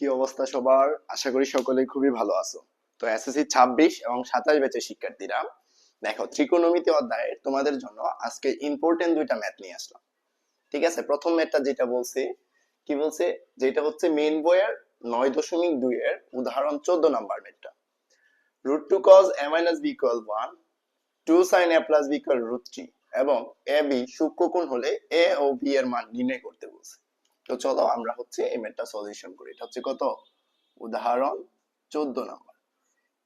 কি অবস্থা সবার? আশা করি সকলেই খুবই ভালো আছো। তো এসএসসি ছাব্বিশ এবং সাতাশ ব্যাচের শিক্ষার্থীরা, দেখো, ত্রিকোণমিতি অধ্যায়ের তোমাদের জন্য আজকে ইম্পর্টেন্ট দুইটা ম্যাথ নিয়ে আসলাম। ঠিক আছে? প্রথম ম্যাথটা যেটা বলছে, কি বলছে? যেটা হচ্ছে মেন বইয়ের নয় দশমিক দুই এর উদাহরণ চোদ্দ নাম্বার ম্যাথটা root two cos A minus B equal one two sine A plus B equal root three এবং এ বি সূক্ষ্মকোণ হলে এ ও বি এর মান নির্ণয় করতে বলছে। তো চলো আমরা হচ্ছে এই ম্যাথটা সলিউশন করি। এটা হচ্ছে কত? উদাহরণ চোদ্দ নাম্বার।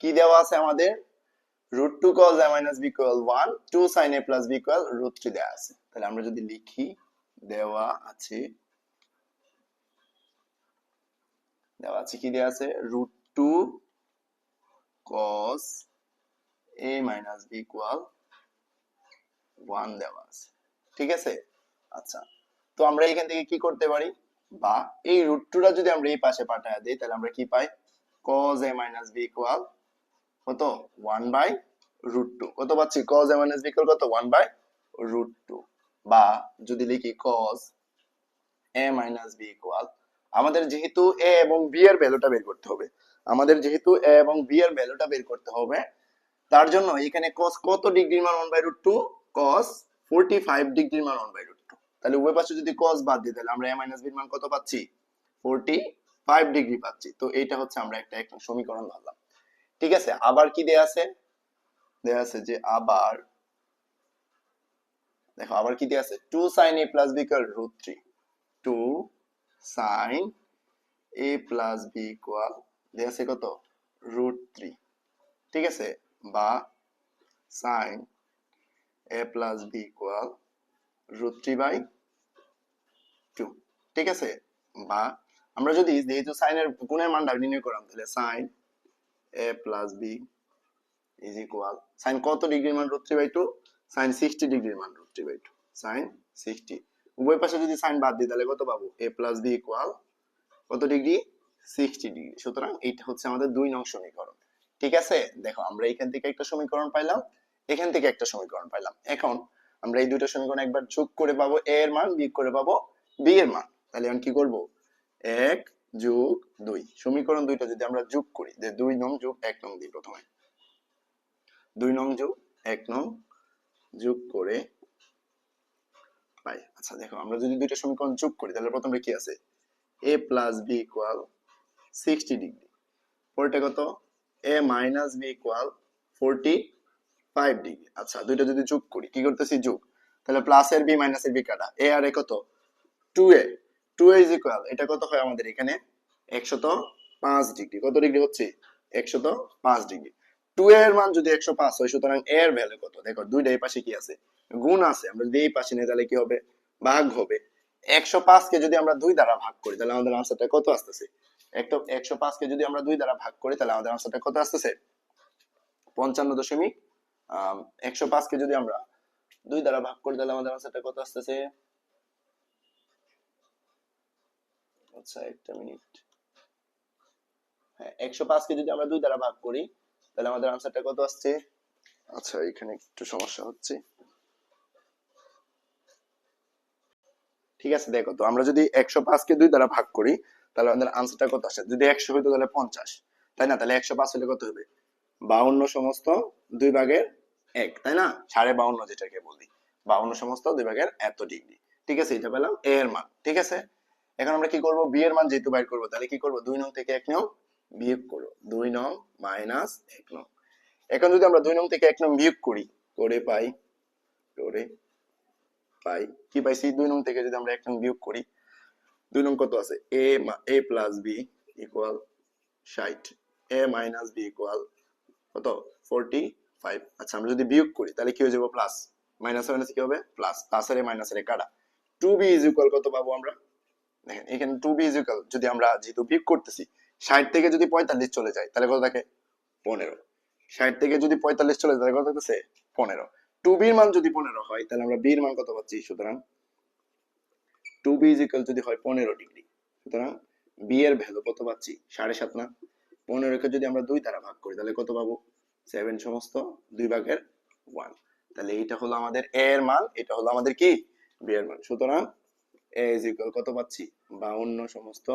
কি দেওয়া আছে আমাদের? Root two cos A minus B equal one two sine A plus B equal root three দেওয়া আছে। তাহলে আমরা যদি লিখি, দেওয়া আছে দেওয়া আছে কি দেওয়া আছে? Root two cos A minus B equal one দেওয়া আছে। ঠিক আছে? আচ্ছা। তো আমরা এখান থেকে কি করতে পারি? বা এই রুট টুটা যদি আমরা এই পাশে পাঠায় দিই, তাহলে আমরা কি পাই? cos a minus b equal কত? 1 বাই রুট টু কত পাচ্ছি? cos a minus b equal কত? 1 বাই রুট টু বা যদি লিখি cos a minus b equal, আমাদের যেহেতু a এবং b এর ভ্যালুটা বের করতে হবে। আমাদের যেহেতু a এবং b এর ভ্যালুটা বের করতে হবে, তার জন্য এখানে cos কত ডিগ্রির মান 1 বাই রুট টু cos 45 ডিগ্রির মান 1 বাই টু তাহলে উভয় পাশে যদি cos বাদ দিই, তাহলে আমরা a মাইনাস b এর মান কত পাচ্ছি? 45 ডিগ্রি পাচ্ছি। তো এইটা হচ্ছে আমরা একটা একটা সমীকরণ ধরলাম। ঠিক আছে? আবার কি দেয়া আছে? দেয়া আছে যে আবার, দেখো, আবার কি দেয়া আছে? 2 sin a plus b equal root 3 2 sin a plus b equal, দেয়া আছে কত? root 3 ঠিক আছে? বা sin a plus b equal root 3 by 2 ঠিক আছে? বা আমরা যদি যেহেতু সাইনের গুণের মানটা নির্ণয় করলাম তাহলে sine A plus B is equal sine কত ডিগ্রির মান root three by two sine sixty ডিগ্রির মান root three by two sine sixty উভয় পাশে যদি সাইন বাদ দিই, তাহলে কত পাবো? এ প্লাস বি ইকুয়াল কত ডিগ্রি? Sixty degree. সুতরাং এইটা হচ্ছে আমাদের দুই নং সমীকরণ। ঠিক আছে? দেখো, আমরা এখান থেকে একটা সমীকরণ পাইলাম, এখান থেকে একটা সমীকরণ পাইলাম। এখন আমরা এই দুটো সমীকরণ একবার যোগ করে পাবো এ এর মান বিয়োগ করে পাবো বি এর মান। তাহলে আমি কি করব? এক যোগ দুই। সমীকরণ দুইটা যদি আমরা যোগ করি, যে দুই নং যোগ এক নং দিই প্রথমে। দুই নং যোগ এক নং যোগ করে পাই। আচ্ছা দেখো, আমরা যদি দুইটা সমীকরণ যোগ করি, তাহলে প্রথমে কি আছে? A plus B equal sixty degree পরেরটা কত? A minus B equal forty five degree আচ্ছা দুইটা যদি যোগ করি, কি করতেছি? যোগ। তাহলে প্লাস এর বি মাইনাস এর বি কাটা। এ আর এ কত? Two A. Two is equal এটা কত হয় আমাদের এখানে? একশত পাঁচ ডিগ্রি। কত ডিগ্রি হচ্ছে? একশত পাঁচ ডিগ্রি। টু এর মান যদি একশো পাঁচ হয়, সুতরাং এর ভ্যালু কত? দেখো, দুইটা এই পাশে কি আছে? গুণ আছে। আমরা যদি এই পাশে নিই, তাহলে কি হবে? ভাগ হবে। একশো পাঁচকে যদি আমরা দুই দ্বারা ভাগ করি, তাহলে আমাদের আনসারটা কত আসতেছে? একটা একশো পাঁচকে যদি আমরা দুই দ্বারা ভাগ করি, তাহলে আমাদের আনসারটা কত আসতেছে? পঞ্চান্ন দশমিক, আহ, একশো পাঁচ কে যদি আমরা দুই দ্বারা ভাগ করি, তাহলে আমাদের আনসারটা কত আসতেছে? আচ্ছা একটা মিনিট হ্যাঁ একশো পাঁচকে যদি আমরা দুই দ্বারা ভাগ করি, তাহলে আমাদের আনসারটা কত আসছে? আচ্ছা এখানে একটু সমস্যা হচ্ছে। ঠিক আছে, দেখো, তো আমরা যদি একশো পাঁচকে দুই দ্বারা ভাগ করি, তাহলে আমাদের আনসারটা কত আসে? যদি একশো হইতো, তাহলে পঞ্চাশ। তাই না? তাহলে একশো পাঁচ হলে কত হবে? বাউন্ন সমস্ত দুই ভাগের এক, তাই না? সাড়ে বাউন্ন যেটাকে বলি। বাউন্ন সমস্ত দুই ভাগের এত ডিগ্রি। ঠিক আছে, এটা পেলাম এ এর মান। ঠিক আছে? এখন আমরা কি করব? বি এর মান যেহেতু বাইর করব, তাহলে কি করব? দুই নং থেকে এক নং বিয়োগ করব। দুই নং মাইনাস এক নং। এখন যদি আমরা দুই নং থেকে এক নং বিয়োগ করি, করে পাই করে পাই, কি পাইছি? দুই নং থেকে যদি আমরা এক নং বিয়োগ করি, দুই নং কত আছে? A A plus B equal ষাট। এ মাইনাস বি ইকুয়াল কত? ফোরটি ফাইভ আচ্ছা আমরা যদি বিয়োগ করি, তাহলে কি হয়ে যাব? প্লাস মাইনাস মাইনাস কি হবে? প্লাস প্লাস এর মাইনাস এর কাটা। টু বি ইজ ইকুয়াল কত পাবো আমরা? দেখেন, এখানে টু বি ইজ ইকুয়াল যদি আমরা যেহেতু বিয়োগ করতেছি, ষাট থেকে যদি পঁয়তাল্লিশ চলে যায়, তাহলে কত থাকে? পনেরো। ষাট থেকে যদি পঁয়তাল্লিশ চলে যায়, তাহলে কত থাকতেছে? পনেরো। টু বির মান যদি পনেরো হয়, তাহলে আমরা বির মান কত পাচ্ছি? সুতরাং টু বি ইজ ইকুয়াল যদি হয় পনেরো ডিগ্রি সুতরাং বি এর ভ্যালু কত পাচ্ছি? সাড়ে সাত না। পনেরোকে যদি আমরা দুই দ্বারা ভাগ করি, তাহলে কত পাবো? সেভেন সমস্ত দুই ভাগের ওয়ান তাহলে এইটা হলো আমাদের এ এর মান, এটা হলো আমাদের কি? বি এর মান। সুতরাং ইকুয়াল কত পাচ্ছি? বাউন্ন সমস্ত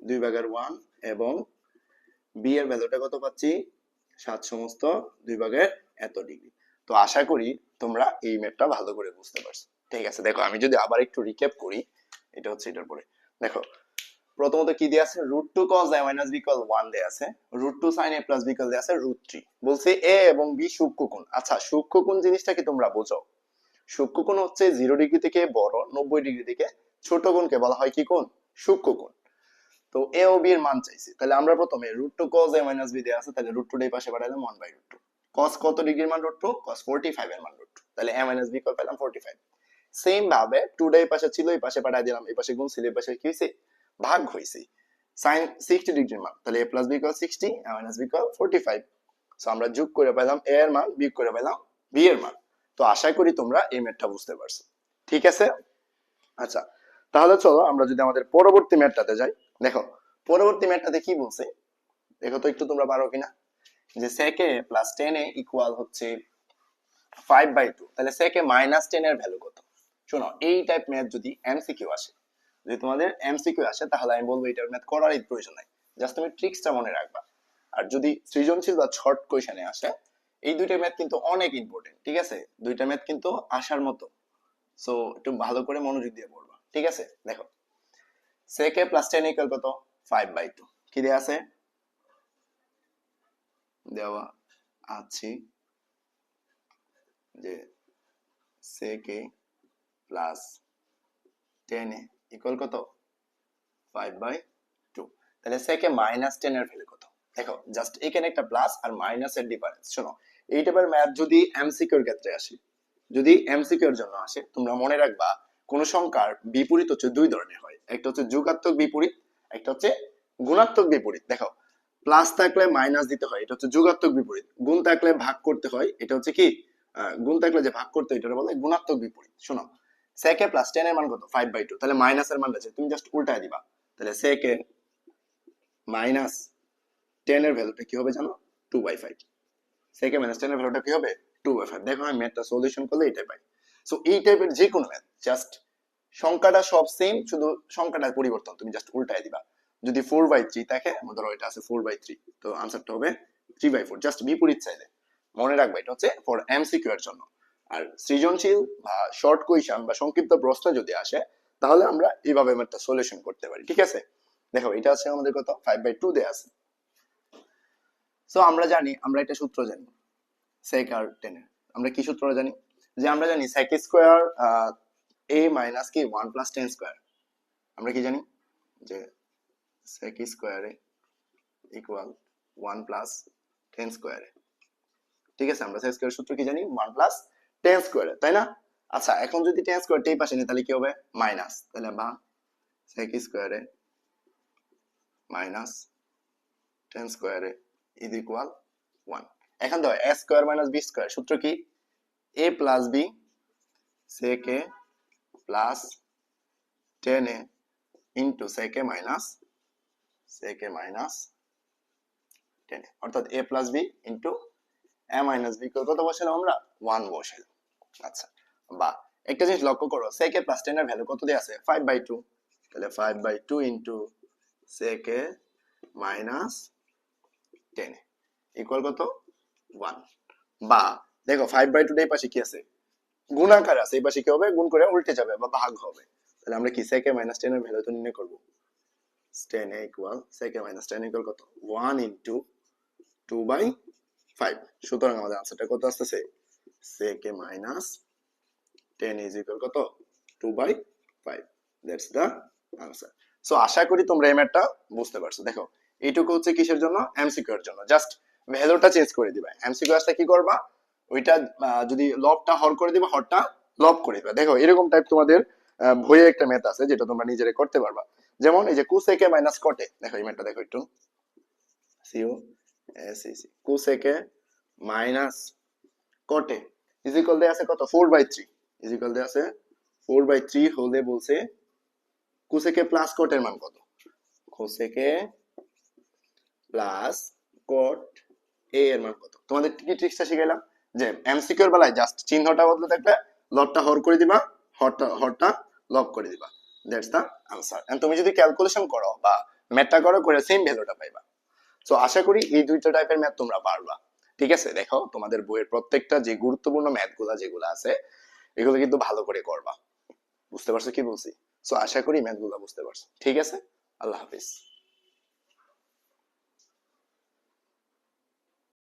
দুই ভাগের ওয়ান এবং বি এর ভ্যালুটা কত পাচ্ছি? সাত সমস্ত দুই ভাগের এত ডিগ্রি তো আশা করি তোমরা এই ম্যাপটা ভালো করে বুঝতে পারছ। ঠিক আছে, দেখো আমি যদি আবার একটু রিক্যাপ করি, এটা হচ্ছে এটার পরে। দেখো, প্রথমত কি দেয়া আছে? Root two cos A minus B equal one দেয়া আছে। Root two sine A plus B equal দেয়া আছে রুট থ্রি বলছে এ এবং বি সূক্ষ্মকোণ আচ্ছা সূক্ষ্মকোণ জিনিসটা কি তোমরা বোঝো? সূক্ষ্মকোণ হচ্ছে জিরো ডিগ্রি থেকে বড়, নব্বই ডিগ্রি থেকে ছোট কোণকে বলা হয় কি কোণ? সূক্ষ্মকোণ তো এ ও বি এর মান চাইছি। তাহলে আমরা প্রথমে root two cos A minus B দেয়া আছে, তাহলে রুট টু এই পাশে বাড়াইলাম one by root two cos কত ডিগ্রির মান root two cos forty five এর মান রুট টু তাহলে এ মাইনাস বি কল পেলাম? ফোরটি ফাইভ সেম ভাবে টু ডে পাশে ছিল, এই পাশে পাঠাই দিলাম, এই পাশে গুণ ছিল, এই পাশে কি হয়েছে ভাগ হয়েছে সাইন সিক্সটি ডিগ্রির মান। তাহলে A plus B equal sixty A minus B equal forty five so আমরা যোগ করে পেলাম এ এর মান, বিয়োগ করে পেলাম বি এর মান। তো আশা করি তোমরা এই ম্যাথটা বুঝতে পারছ। ঠিক আছে? আচ্ছা তাহলে চলো আমরা যদি আমাদের পরবর্তী ম্যাথটাতে যাই। দেখো, পরবর্তী ম্যাথটাতে কি বলছে? দেখো তো একটু তোমরা পারো কিনা। যে sec A plus tan A equal হচ্ছে ফাইভ বাই টু তাহলে সেকে মাইনাস টেন এর ভ্যালু কত? শোনো, এই টাইপ ম্যাথ যদি এমসিকিউ আসে, যদি তোমাদের এমসিকিউ আসে, তাহলে আমি বলব এটার ম্যাথ করারই প্রয়োজন নাই। জাস্ট তুমি ট্রিক্সটা মনে রাখবা। আর যদি সৃজনশীল বা শর্ট কোয়েশনে আসে, এই দুইটা ম্যাথ কিন্তু অনেক ইম্পর্টেন্ট ঠিক আছে? দুইটা ম্যাথ কিন্তু আসার মতো। সো একটু ভালো করে মনোযোগ দিয়ে পড়বা। ঠিক আছে? দেখো। Sec A plus tan equal কত? ফাইভ বাই টু কি দেওয়া আছে? দেওয়া আছে যে sec A plus tan A equal কত? ফাইভ বাই টু তাহলে সেকে মাইনাস টেন এর ভ্যালু কত? দেখো জাস্ট এখানে একটা প্লাস আর মাইনাস এর ডিফারেন্স শোনো এই টাইপের ম্যাথ যদি এমসিকিউর ক্ষেত্রে আসে, যদি এমসিকিউর জন্য আসে, তোমরা মনে রাখবা কোন সংখ্যার বিপরীত হচ্ছে দুই ধরনের হয়। একটা হচ্ছে যোগাত্মক বিপরীত, একটা হচ্ছে গুণাত্মক বিপরীত। দেখো প্লাস থাকলে মাইনাস দিতে হয়, এটা হচ্ছে যোগাত্মক বিপরীত। গুণ থাকলে ভাগ করতে হয়, এটা হচ্ছে কি? গুণ থাকলে যে ভাগ করতে হয় এটা বলে গুণাত্মক বিপরীত। শোনো সেকে প্লাস টেন এর মান কত? ফাইভ বাই টু তাহলে মাইনাস এর মানটা আছে, তুমি জাস্ট উল্টায় দিবা। তাহলে সেকে মাইনাস টেন এর ভ্যালুটা কি হবে জানো? Two by five sec A minus tan এর ভ্যালুটা কি হবে? টু বাই ফাইভ দেখো আমি ম্যাথটা সলিউশন করলে এটাই পাই। সো এই টাইপের যে কোনো ম্যাথ জাস্ট সংখ্যাটা সব সেম শুধু সংখ্যাটা পরিবর্তন, তুমি জাস্ট উল্টায় দিবা। যদি ফোর বাই থ্রি থাকে ধরো এটা আছে ফোর বাই থ্রি তো আনসারটা হবে থ্রি বাই ফোর জাস্ট বিপরীত চাইলে মনে রাখবে, এটা হচ্ছে ফর এমসিকিউ এর জন্য। আর সৃজনশীল বা শর্ট কোয়েশন বা সংক্ষিপ্ত প্রশ্ন যদি আসে, তাহলে আমরা এইভাবে একটা সলিউশন করতে পারি, ঠিক আছে? দেখো, এটা আছে আমাদের কত? ফাইভ বাই টু দেয়া আছে। সো আমরা জানি, আমরা একটা সূত্র জানি সেক আর টেনের আমরা কি সূত্র জানি? যে আমরা জানি সেক স্কোয়ার এ মাইনাস কি ওয়ান প্লাস টেন স্কোয়ার আমরা কি জানি? যে sec স্কোয়ারে ইকুয়াল ওয়ান প্লাস টেন স্কোয়ারে ঠিক আছে, আমরা sec স্কোয়ার সূত্র কি জানি? ওয়ান প্লাস টেন স্কোয়ারে তাই না? আচ্ছা এখন যদি টেন স্কোয়ার এই পাশে নিই, তাহলে কি হবে? মাইনাস তাহলে বা sec square A minus tan square A is equal one এখন দেখো A square minus B square সূত্র কি? A plus B sec A plus tan A into sec A minus sec a minus tan অর্থাৎ a plus B into a minus B কত বসালাম আমরা? One বসালাম। আচ্ছা বা একটা জিনিস লক্ষ্য করো, sec a প্লাস টেন এর ভ্যালু কত দিয়ে আছে? ফাইভ বাই টু তাহলে five by two into sec a minus tan equal কত? ওয়ান বা দেখো ফাইভ বাই টু এই পাশে কি আছে? গুণাকার আছে, এই পাশে কি হবে? গুণ করে উল্টে যাবে বা ভাগ হবে। তাহলে আমরা কি a মাইনাস টেন এর ভ্যালু তো নির্ণয় করব। a equal, sec a minus tan কত? 1 into 2 by 5 সুতরাং আমাদের আনসারটা কত আসতেছে? a minus tan is equal কত? 2 by 5 that's the answer so আশা করি তোমরা এই ম্যাথটা বুঝতে পারছ। দেখো, এইটুকু হচ্ছে কিসের জন্য? এমসিকিউ এর জন্য। জাস্ট ভ্যালুটা চেঞ্জ করে দিবা। এমসিকিউ আসলে কি করবা? ওইটা যদি লবটা হর করে দিবা, হরটা লব করে দিবা। দেখো, এরকম টাইপ তোমাদের বইয়ে একটা ম্যাথ আছে যেটা তোমরা নিজেরা করতে পারবা। যেমন এই যে কুসেকে মাইনাস কটে দেখো, এই ম্যাথটা দেখো একটু। সিও এস C cosec A minus cot A is equal দেয়া আছে কত? 4 বাই 3 ইজ ইকুয়াল দেয়া আছে 4 বাই 3 হলে বলছে কুসেকে প্লাস কটের মান কত? কোসেকে প্লাস কট এ এর মান কত? তোমাদের কি ট্রিক্সটা শিখাইলাম? যে এমসিকিউ এর বেলায় জাস্ট চিহ্নটা বদলে লবটা হর করে দিবা, হরটা হরটা লব করে দিবা। দ্যাটস দ্য আনসার এন্ড তুমি যদি ক্যালকুলেশন করো বা ম্যাথটা করো, করে সেম ভ্যালুটা পাইবা। সো আশা করি এই দুইটা টাইপের ম্যাথ তোমরা পারবা। ঠিক আছে? দেখো, তোমাদের বইয়ের প্রত্যেকটা যে গুরুত্বপূর্ণ ম্যাথগুলা যেগুলো আছে, এগুলো কিন্তু ভালো করে করবা। বুঝতে পারছ কি বলছি? সো আশা করি ম্যাথগুলো বুঝতে পারছ। ঠিক আছে? আল্লাহ হাফিজ।